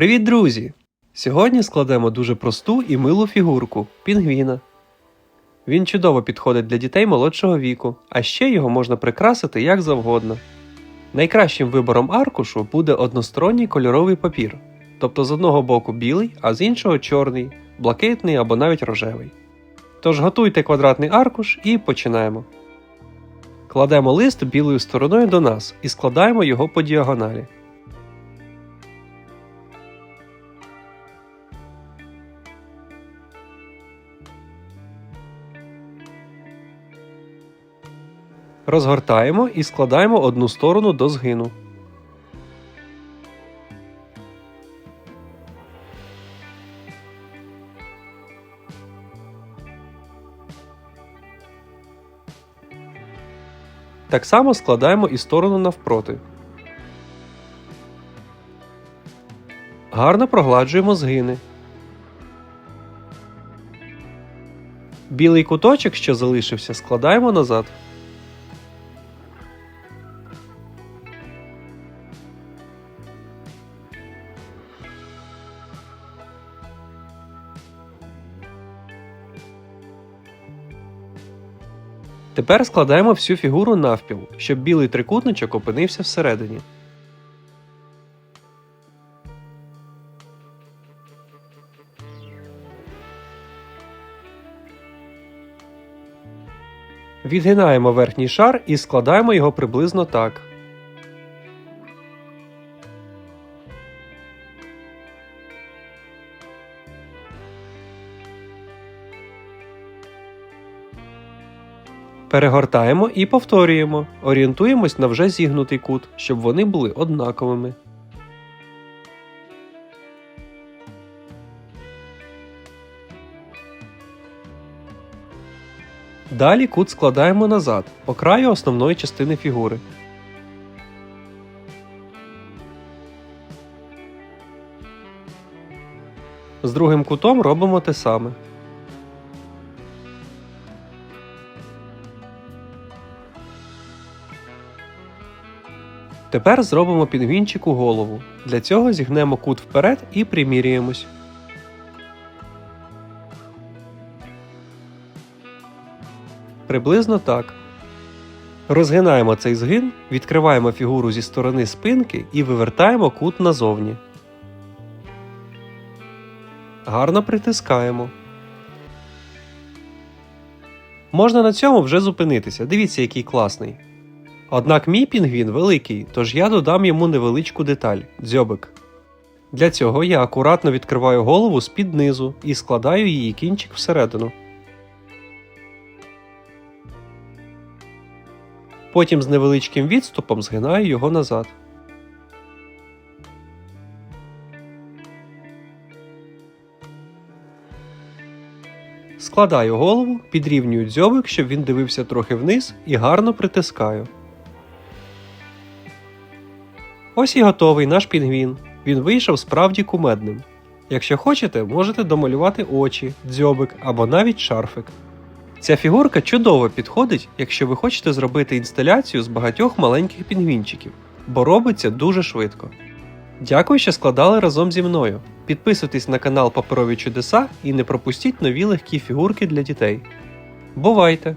Привіт, друзі! Сьогодні складемо дуже просту і милу фігурку пінгвіна. Він чудово підходить для дітей молодшого віку, а ще його можна прикрасити як завгодно. Найкращим вибором аркушу буде односторонній кольоровий папір, тобто з одного боку білий, а з іншого чорний, блакитний або навіть рожевий. Тож готуйте квадратний аркуш і починаємо. Кладемо лист білою стороною до нас і складаємо його по діагоналі. Розгортаємо і складаємо одну сторону до згину. Так само складаємо і сторону навпроти. Гарно прогладжуємо згини. Білий куточок, що залишився, складаємо назад. Тепер складаємо всю фігуру навпіл, щоб білий трикутничок опинився всередині. Відгинаємо верхній шар і складаємо його приблизно так. Перегортаємо і повторюємо. Орієнтуємось на вже зігнутий кут, щоб вони були однаковими. Далі кут складаємо назад, по краю основної частини фігури. З другим кутом робимо те саме. Тепер зробимо пінгвінчику голову. Для цього зігнемо кут вперед і примірюємось. Приблизно так. Розгинаємо цей згин, відкриваємо фігуру зі сторони спинки і вивертаємо кут назовні. Гарно притискаємо. Можна на цьому вже зупинитися. Дивіться, який класний. Однак мій пінгвін великий, тож я додам йому невеличку деталь дзьобик. Для цього я акуратно відкриваю голову з-під низу і складаю її кінчик всередину. Потім з невеличким відступом згинаю його назад. Складаю голову, підрівнюю дзьобик, щоб він дивився трохи вниз, і гарно притискаю. Ось і готовий наш пінгвін. Він вийшов справді кумедним. Якщо хочете, можете домалювати очі, дзьобик або навіть шарфик. Ця фігурка чудово підходить, якщо ви хочете зробити інсталяцію з багатьох маленьких пінгвінчиків, бо робиться дуже швидко. Дякую, що складали разом зі мною. Підписуйтесь на канал Паперові Чудеса і не пропустіть нові легкі фігурки для дітей. Бувайте!